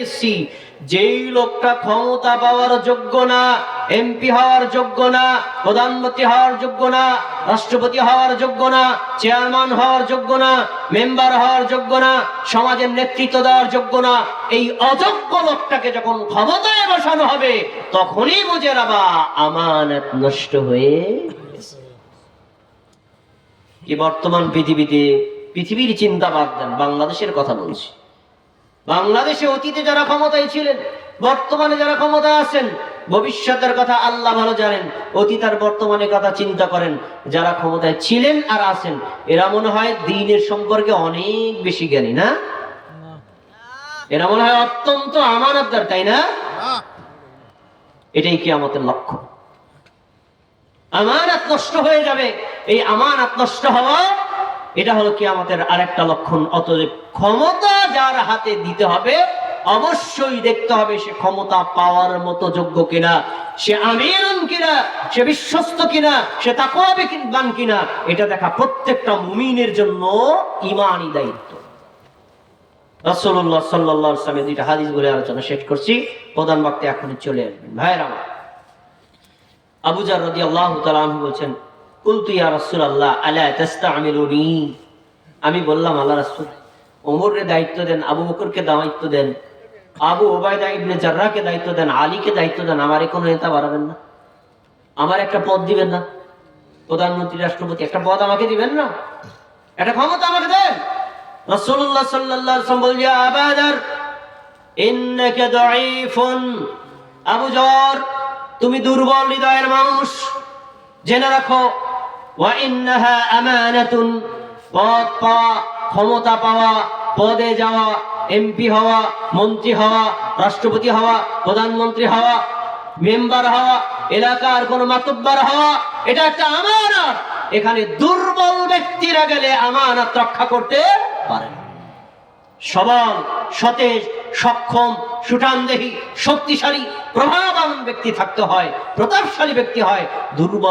দিচ্ছি যেই লোকটা ক্ষমতা পাওয়ার যোগ্য না, এমপি হওয়ার যোগ্য না, প্রধানমন্ত্রী হওয়ার যোগ্য না, রাষ্ট্রপতি হওয়ার যোগ্য না, চেয়ারম্যান হওয়ার যোগ্য না, মেম্বার হওয়ার যোগ্য না, সমাজের নেতৃত্ব দেওয়ার যোগ্য না, এই অযোগ্য লোকটাকে যখন ক্ষমতায় বসানো হবে, তখনই বুঝে রাবা আমানত নষ্ট হয়ে কি বর্তমান পৃথিবীতে, পৃথিবীর চিন্তা বাদ দেন, বাংলাদেশের কথা বলছি। বাংলাদেশে অতীতে যারা ক্ষমতায় ছিলেন, বর্তমানে যারা ক্ষমতা আছেন, ভবিষ্যতের কথা আল্লাহ ভালো জানেন, অতীত আর বর্তমানে কথা চিন্তা করেন, যারা ক্ষমতায় ছিলেন আর আছেন, এরা মনে হয় দিনের সম্পর্কে অনেক বেশি জ্ঞানী, না? এরা মনে হয় অত্যন্ত আমানতদার, তাই না? এটাই কি আমাদের লক্ষ্য। আমানত নষ্ট হয়ে যাবে। এই আমানত নষ্ট হওয়া, এটা হলো কি আমাদের আরেকটা লক্ষণ, অতএব ক্ষমতা যার হাতে দিতে হবে, অবশ্যই দেখতে হবে সে ক্ষমতা পাওয়ার মতো যোগ্য কিনা, সে আমিরুন কিনা, সে বিশ্বস্ত কিনা, সে তাকওয়াবান কিনা, এটা দেখা প্রত্যেকটা মুমিনের জন্য ইমানই দায়িত্ব। দুইটা হাদিস বলে আলোচনা শেষ করছি। প্রধান বক্তা এখনই চলে আসবেন। ভাইরা আমার, আবু জার রাদিয়াল্লাহু তাআলা বলছেন, কুলতু ইয়া আমি বললাম, আল্লাহ রাসূল ওমরের দায়িত্ব দেন, আবু বকরকে দায়িত্ব দেন, আবু ওবায়দা ইবনে জাররাহকে দায়িত্ব দেন, আলীকে দায়িত্ব দেন, আমারে কোনো নেতা বাড়াবেন না। আমার একটা পদ দিবেন না। প্রধানমন্ত্রী, রাষ্ট্রপতি, একটা পদ আমাকে দিবেন না। একটা ক্ষমতা আমাকে দেন। রাসূলুল্লাহ সাল্লাল্লাহু আলাইহি ওয়াসাল্লাম বললেন, ইয়া আবাদার, ইন্নাকা দাঈফুন। আবু জর, তুমি দুর্বল হৃদয়ের মানুষ। জেনে রাখো, ওয়া ইন্নাহা আমানাতুন। পদ পাওয়া ক্ষমতা পাওয়া, পদে যাওয়া এমপি হওয়া, মন্ত্রী হওয়া, রাষ্ট্রপতি হওয়া, প্রধানমন্ত্রী হওয়া, মেম্বার হওয়া, এলাকার কোন মাতব্বার হওয়া, এটা একটা আমানত। এখানে দুর্বল ব্যক্তিরা গেলে আমানত রক্ষা করতে পারে সবল, সতেজ, সক্ষম, সুঠামদেহী, শক্তিশালী প্রভাবান ব্যক্তি থাকতে হয়, প্রতাপশালী ব্যক্তি হয়, দুর্বল